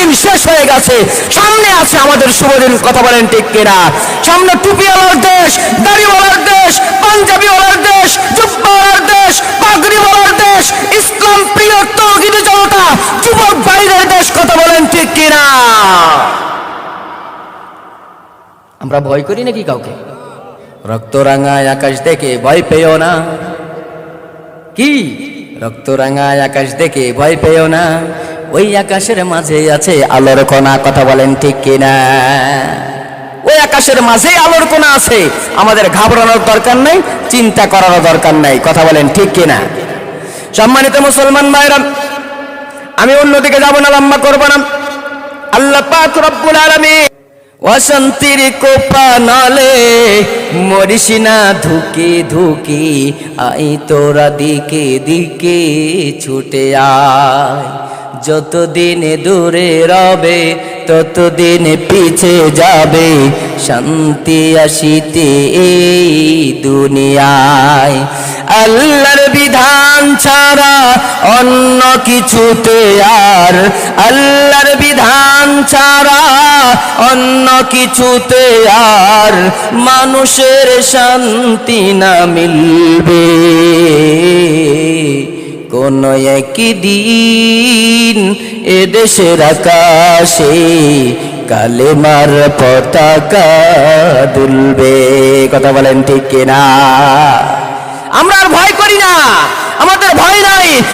দিন শেষ হয়ে গেছে। সামনে আছে আমাদের শুভ দিন কথা বলেন ঠিক কিনা? সামনে টুপিওয়ালার দেশ, দাড়িওয়ালার দেশ, পাঞ্জাবিওয়ালার দেশ, জুব্বাওয়ালার দেশ, পাগড়িওয়ালার দেশ, ইসলাম প্রিয় তৌহিদ জনতা, যুবক বাইরের দেশ, কথা বলেন ঠিক কিনা? আমরা ভয় করি নাকি কাউকে? রক্ত রাঙায় আকাশ দেখে ভয় পেও না। কি? রক্ত রাঙায় আকাশ দেখে ভয় পেও না। ওই আকাশের মাঝে আছে আলোর কোনা কথা বলেন ঠিক কিনা? ওই আকাশের মাঝে আলোর কোনা আছে, আমাদের ঘাবড়ানোর দরকার নেই, চিন্তা করারও দরকার নাই, কথা বলেন ঠিক কিনা? সম্মানিত মুসলমান ভাইরা, আমি অন্যদিকে যাব না, লম্বা করব না। আল্লাহ পাক রব্বুল আলামিন অশান্তির কোপা নলে মরিস না, ধুকে ধুকে আই তোরা দিকে দিকে ছুটে আয়। যতদিন দূরে রবে, ততদিন পিছে যাবে। শান্তি আসিতে এই দুনিয়ায়। আল্লাহর বিধান ছাড়া অন্য কিছুতে আর। আল্লাহর বিধান ছাড়া অন্য কিছুতে আর। মানুষের শান্তি না মিলবে। কোন একদিন এদেশের আকাশে কালেমার পতাকা দুলবে। কথা বলেন ঠিক কিনা? আমরা আর ভয় করি না, আমাদের ভয় নাই।